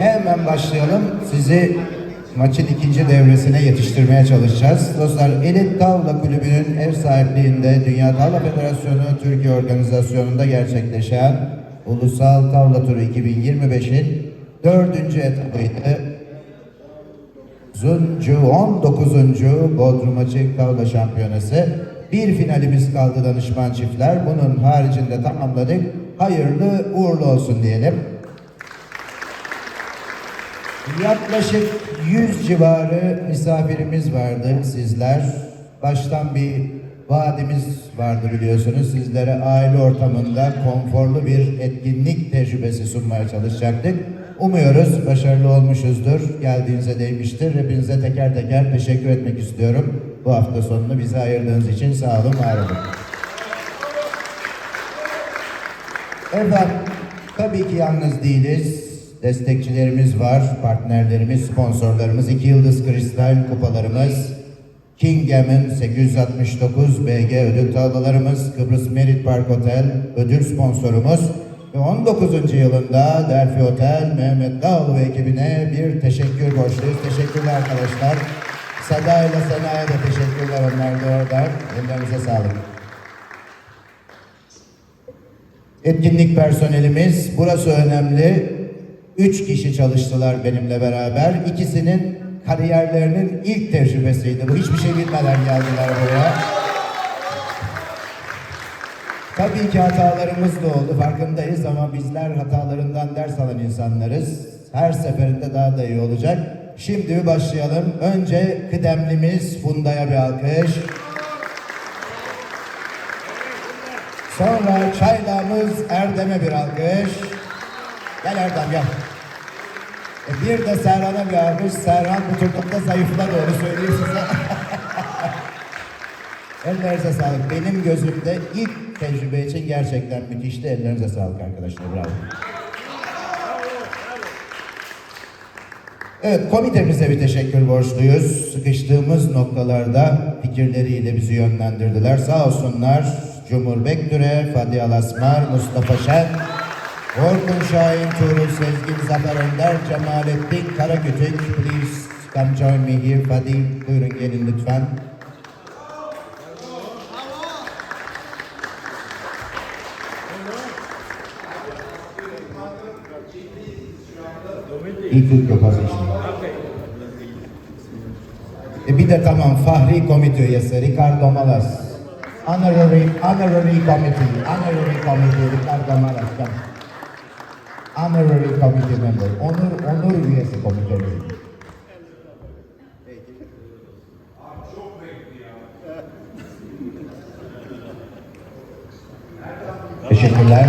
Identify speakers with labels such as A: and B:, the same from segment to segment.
A: hemen başlayalım. Sizi maçın ikinci devresine yetiştirmeye çalışacağız. Dostlar Elit Tavla Kulübü'nün ev sahipliğinde Dünya Tavla Federasyonu Türkiye Organizasyonu'nda gerçekleşen Ulusal Tavla Turu 2025'in dördüncü etabıydı. Zuncu 19. Bodrum Açık Tavla Şampiyonası. Bir finalimiz kaldı danışman çiftler. Bunun haricinde tamamladık. Hayırlı uğurlu olsun diyelim. Yaklaşık 100 civarı misafirimiz vardı sizler. Baştan bir vaadimiz vardı biliyorsunuz. Sizlere aile ortamında konforlu bir etkinlik tecrübesi sunmaya çalışacaktık. Umuyoruz başarılı olmuşuzdur. Geldiğinize değmiştir. Hepinize teker teker teşekkür etmek istiyorum. Bu hafta sonunu bize ayırdığınız için sağ olun, var olun. Efendim, tabii ki yalnız değiliz. Destekçilerimiz var, partnerlerimiz, sponsorlarımız, iki yıldız kristal kupalarımız, Kingem'in 869 BG ödül tavlalarımız, Kıbrıs Merit Park Otel ödül sponsorumuz ve 19. yılında Delphi Otel Mehmet Dağlı ve ekibine bir teşekkür borçluyuz. Teşekkürler arkadaşlar. Seda ile Sena'ya da teşekkürler. Onlar da orada. Ellerinize sağlık. Etkinlik personelimiz, burası önemli. Üç kişi çalıştılar benimle beraber. İkisinin kariyerlerinin ilk tecrübesiydi. Bu hiçbir şey bilmeden geldiler buraya. Tabii ki hatalarımız da oldu, farkındayız ama bizler hatalarından ders alan insanlarız. Her seferinde daha da iyi olacak. Şimdi başlayalım. Önce kıdemlimiz Funda'ya bir alkış. Sonra çaylağımız Erdem'e bir alkış. Gel Erdem gel. E bir de Serhan'a bir alkış. Serhan bu turnuvada zayıfladı onu söyleyeyim size. Ellerinize sağlık. Benim gözümde ilk tecrübe için gerçekten müthişti. Ellerinize sağlık arkadaşlar. Bravo. Evet, komitemize bir teşekkür borçluyuz. Sıkıştığımız noktalarda fikirleriyle bizi yönlendirdiler. Sağ olsunlar. Cumhur Bekdüre, Fadi Alasmar, Mustafa Şen, Orkun Şahin, Tuğrul Sezgin, Zafer Önder, Cemalettin Karakütük. Please come join me here. Fadi, buyurun gelin lütfen. Equal proposition. E bir de tamam Fahri komite üyesi Ricardo Malas. Honorary, honorary committee, honorary committee Ricardo Malas. Come. Honorary committee member, onur, onur üyesi komitemizin. Teşekkürler.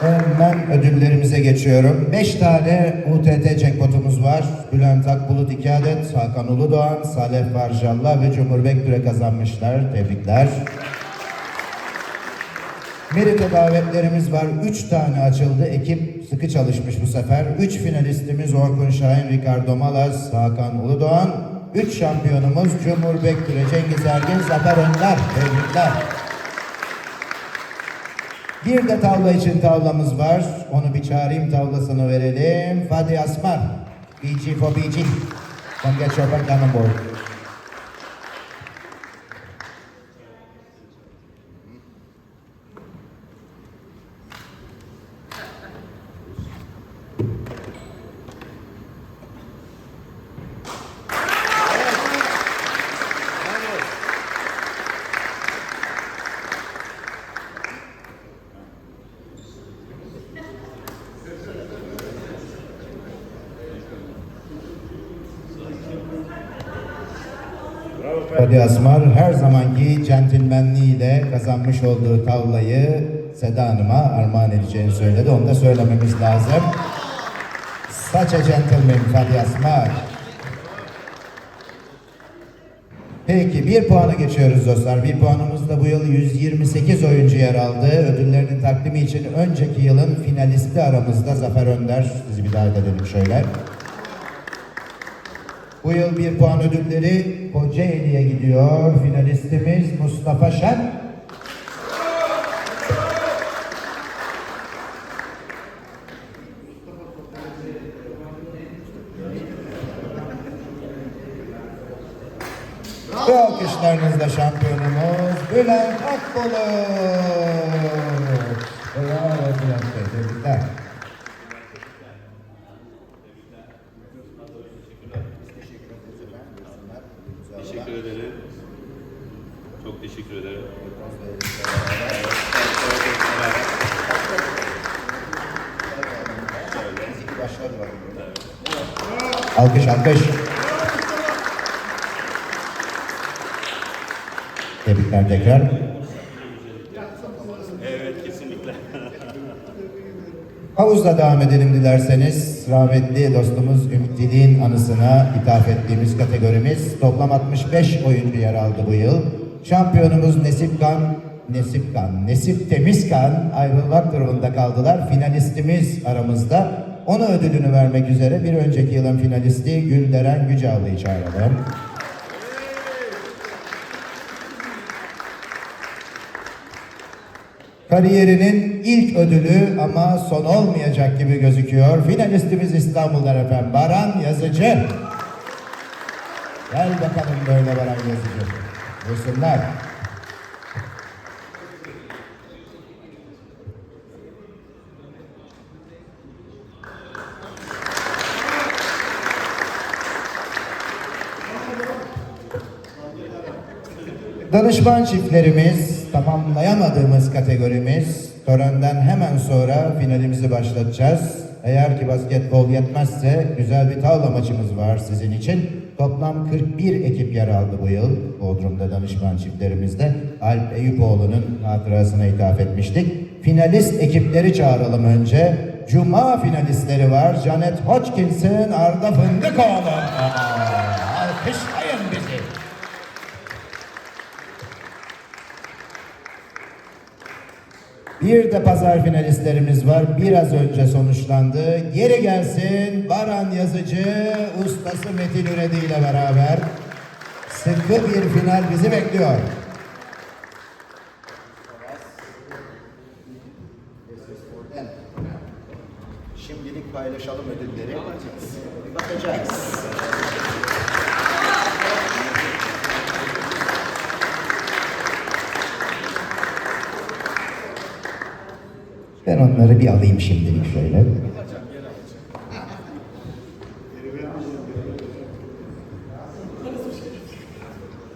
A: Hemen ödüllerimize geçiyorum. 5 tane UTT jackpotumuz var. Bülent Akbulut 2 adet, Hakan Uludoğan, Salih Barjalla ve Cumhur Bekdüre kazanmışlar. Tebrikler. Merite davetlerimiz var. 3 tane açıldı. Ekip sıkı çalışmış bu sefer. 3 finalistimiz Orkun Şahin, Ricardo Malas, Hakan Uludoğan. 3 şampiyonumuz Cumhur Bekdüre, Cengiz Ergin, Zafer Önder. Tebrikler. Bir de tavla için tavlamız var. Onu bir çağırayım tavlasını verelim. Fadi Asmar. BG for BG. Come get your back Fadi Asmar her zamanki centilmenliğiyle kazanmış olduğu tavlayı Seda Hanım'a armağan edeceğini söyledi. Onu da söylememiz lazım. Such a gentleman Fadi Asmar. Peki bir puana geçiyoruz dostlar. Bir puanımızda bu yıl 128 oyuncu yer aldı. Ödüllerinin takdimi için önceki yılın finalisti aramızda Zafer Önder. Sizi bir davet edelim şöyle. Bu yıl bir puan ödülleri Kocaeli'ye gidiyor. Finalistimiz Mustafa Şen. Ve alkışlarınızla şampiyonumuz Bülent Akbolu. Bravo Bülent Bey. Tebrikler.
B: Teşekkür ederim.
A: Alkış alkış. Tebrikler tekrar.
B: Evet kesinlikle.
A: Havuzla devam edelim dilerseniz. Rahmetli dostumuz Ümit Dilek'in anısına ithaf ettiğimiz kategorimiz toplam 65 oyuncu yer aldı bu yıl. Şampiyonumuz Nesip Kan, Nesip Kan, Nesip Temizkan ayrılmak durumunda kaldılar. Finalistimiz aramızda. Ona ödülünü vermek üzere bir önceki yılın finalisti Gülderen Gücallı'yı çağıralım. Kariyerinin ilk ödülü ama son olmayacak gibi gözüküyor. Finalistimiz İstanbul'dan efendim. Baran Yazıcı. Gel bakalım böyle Baran Yazıcı. Buyursunlar. Danışman çiftlerimiz, tamamlayamadığımız kategorimiz, törenden hemen sonra finalimizi başlatacağız. Eğer ki basketbol yetmezse güzel bir tavla maçımız var sizin için. Toplam 41 ekip yer aldı bu yıl Bodrum'da danışman çiftlerimizde. Alp Eyüpoğlu'nun hatırasına ithaf etmiştik. Finalist ekipleri çağıralım önce. Cuma finalistleri var. Janet Hodgkinson, Arda Fındıkoğlu. Aa, Bir de pazar finalistlerimiz var. Biraz önce sonuçlandı. Geri gelsin Baran Yazıcı, ustası Metin Üredi ile beraber. Sıkı bir final bizi bekliyor.
C: Şimdilik paylaşalım ödülleri. Bakacağız.
A: Ben onları bir alayım şimdilik şöyle.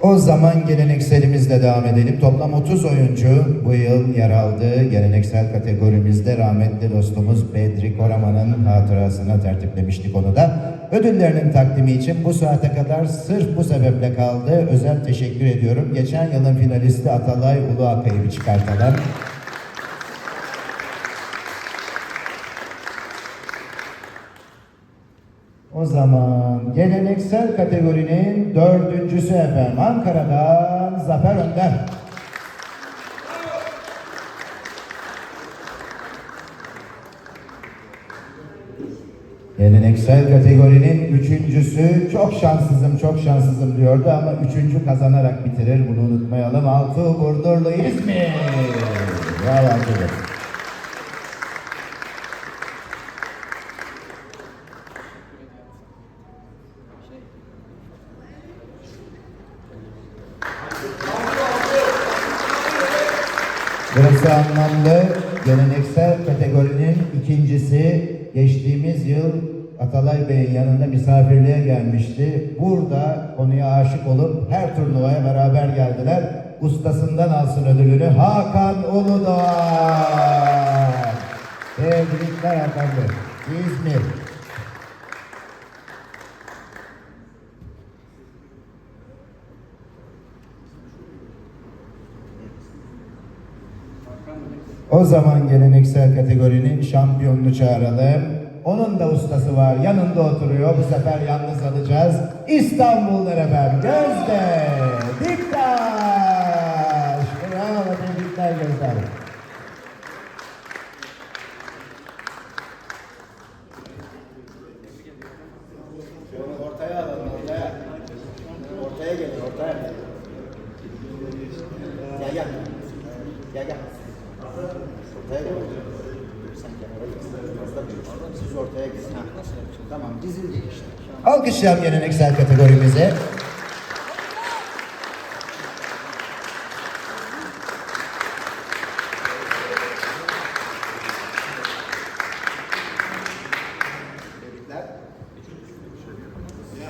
A: O zaman gelenekselimizle devam edelim. Toplam 30 oyuncu bu yıl yer aldı. Geleneksel kategorimizde rahmetli dostumuz Bedri Koraman'ın hatırasına tertiplemiştik onu da. Ödüllerinin takdimi için bu saate kadar sırf bu sebeple kaldı. Özel teşekkür ediyorum. Geçen yılın finalisti Atalay Ulu Akay'ı bir O zaman geleneksel kategorinin dördüncüsü efendim Ankara'dan Zafer Önder. Geleneksel kategorinin üçüncüsü çok şanssızım çok şanssızım diyordu ama üçüncü kazanarak bitirir bunu unutmayalım. Altuğ Burdurlu İzmir. Bravo Altuğ Burası anlamlı. Geleneksel kategorinin ikincisi geçtiğimiz yıl Atalay Bey'in yanında misafirliğe gelmişti. Burada konuya aşık olup her turnuvaya beraber geldiler. Ustasından alsın ödülünü Hakan Uludağ. Tebrikler Hakan Bey. İzmir. O zaman geleneksel kategorinin şampiyonunu çağıralım. Onun da ustası var, yanında oturuyor. Bu sefer yalnız alacağız. İstanbul'dan efendim. Gözde Diktaş. Bravo, tebrikler Gözde
C: Tamam dizildi işte. Alkışlayalım geleneksel kategorimize.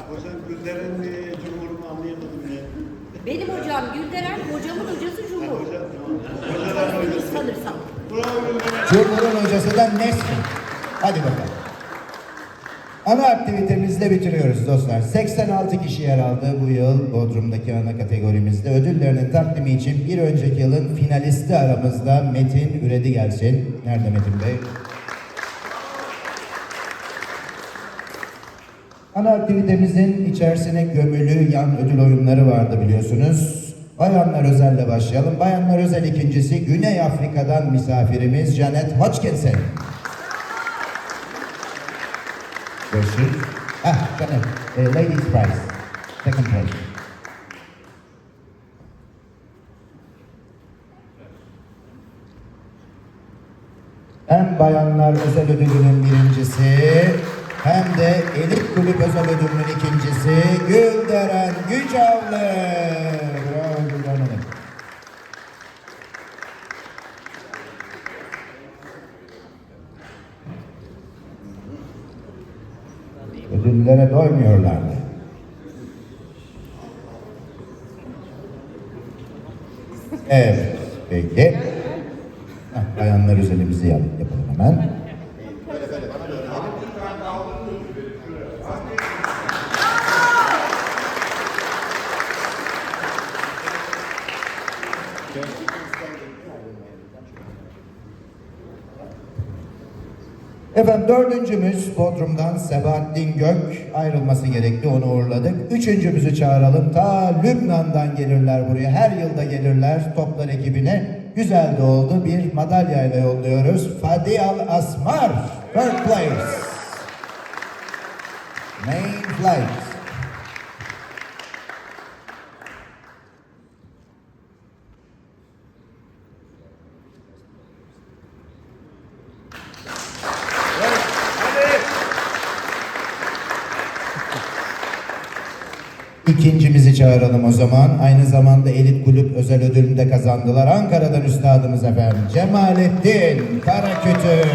C: Hocam Benim hocam Gülderen, hocamın hocası Cumhur. Hocam
A: hocası. Cumhur'un hocası da Nesli. Hadi bakalım. Ana aktivitemizle bitiriyoruz dostlar. 86 kişi yer aldı bu yıl Bodrum'daki ana kategorimizde. Ödüllerinin takdimi için bir önceki yılın finalisti aramızda Metin Üredi gelsin. Nerede Metin Bey? Ana aktivitemizin içerisine gömülü yan ödül oyunları vardı biliyorsunuz. Bayanlar Özel'le başlayalım. Bayanlar Özel ikincisi Güney Afrika'dan misafirimiz Janet Hodgkinson. Görüşürüz. Ah, Janet. eh, ladies prize. Second place. Hem Bayanlar Özel Ödülü'nün birincisi hem de Elit Kulüp Özel Ödülü'nün ikincisi Gülderen Gücavlı. Bravo Gülderen Hanım. Ödüllere doymuyorlardı. Evet, peki. Heh, bayanlar özelimizi yap, yapalım hemen.
C: Böyle böyle bana doğru gelin.
A: Efendim dördüncümüz Bodrum'dan Sebahattin Gök ayrılması gerekti onu uğurladık. Üçüncümüzü çağıralım. Ta Lübnan'dan gelirler buraya. Her yılda gelirler toplar ekibine. Güzel de oldu. Bir madalyayla yolluyoruz. Fadi Al Asmar. Third place. Main flight. İkincimizi çağıralım o zaman. Aynı zamanda Elit Kulüp özel ödülünü de kazandılar. Ankara'dan üstadımız efendim. Cemalettin Karakütü.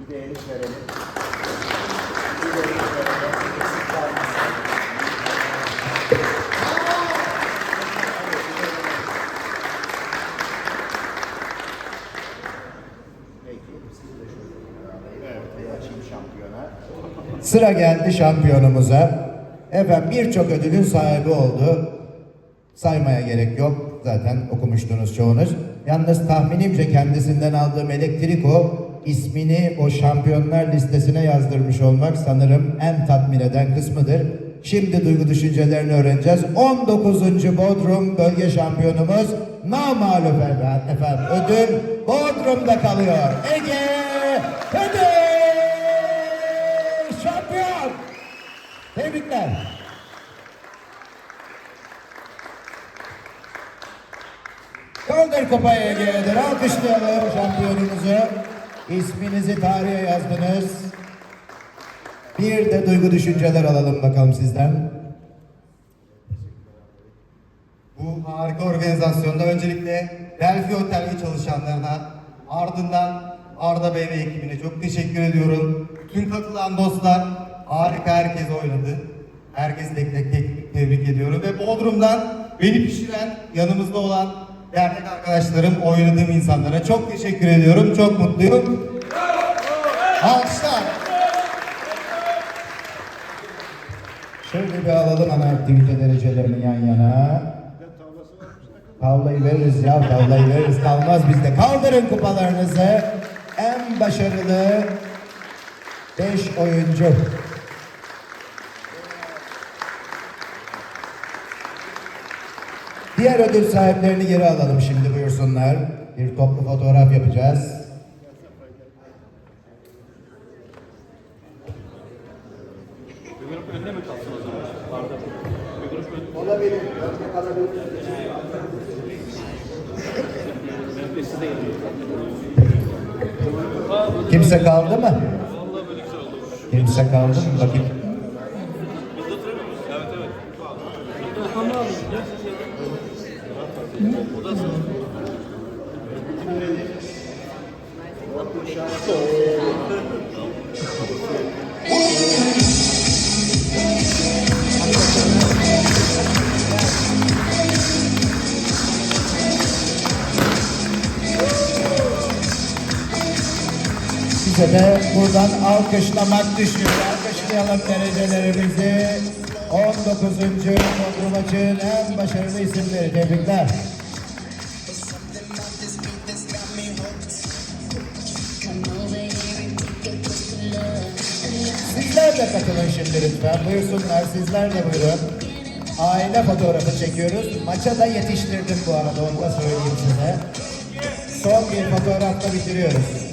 C: Bir de elit verelim. Bir de elit verelim. Eksik kalmasın. Peki, siz de şöyle ortaya açayım şampiyona.
A: Sıra geldi şampiyonumuza. Efendim birçok ödülün sahibi oldu. Saymaya gerek yok. Zaten okumuştunuz çoğunuz. Yalnız tahminimce kendisinden aldığım elektrik o ismini o şampiyonlar listesine yazdırmış olmak sanırım en tatmin eden kısmıdır. Şimdi duygu düşüncelerini öğreneceğiz. 19. Bodrum bölge şampiyonumuz efendim. efendim. Ödül Bodrum'da kalıyor. Ege Ödül Kaldır kupayı Ege'dir. Alkışlayalım şampiyonumuzu. İsminizi tarihe yazdınız. Bir de duygu düşünceler alalım bakalım sizden.
D: Bu harika organizasyonda öncelikle Delphi Otel'de çalışanlarına, ardından Arda Bey ve ekibine çok teşekkür ediyorum. Tüm katılan dostlar harika herkes oynadı. Herkesi tek tek tek tebrik ediyorum. Ve Bodrum'dan beni pişiren, yanımızda olan dernek arkadaşlarım, oynadığım insanlara çok teşekkür ediyorum. Çok mutluyum. Alkışlar.
A: Şöyle bir alalım ana aktivite derecelerini yan yana. Tavlayı veririz ya, tavlayı veririz. Kalmaz bizde. Kaldırın kupalarınızı. En başarılı 5 oyuncu. Diğer ödül sahiplerini geri alalım şimdi buyursunlar. Bir toplu fotoğraf yapacağız. Kimse kaldı mı? Kimse kaldı mı? Bakayım.
B: Evet evet.
A: Size de buradan alkışlamak düşüyor. Alkışlayalım derecelerimizi. 19. Bodrum Açık'ın en başarılı isimleri. Tebrikler. Sizler de katılın şimdi lütfen. Buyursunlar sizler de buyurun. Aile fotoğrafı çekiyoruz. Maça da yetiştirdim bu arada onu da söyleyeyim size. Son bir fotoğrafla bitiriyoruz.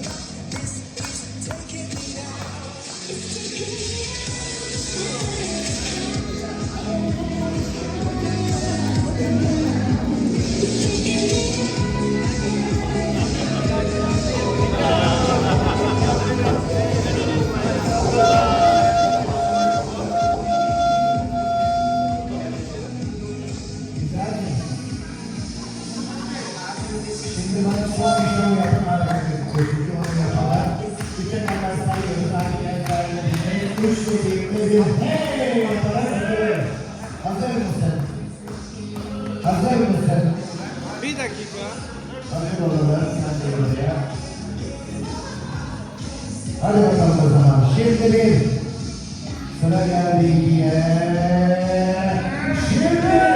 A: Hadi bakalım o zaman. Şimdi bir. Sıra geldi ikiye. Şimdi.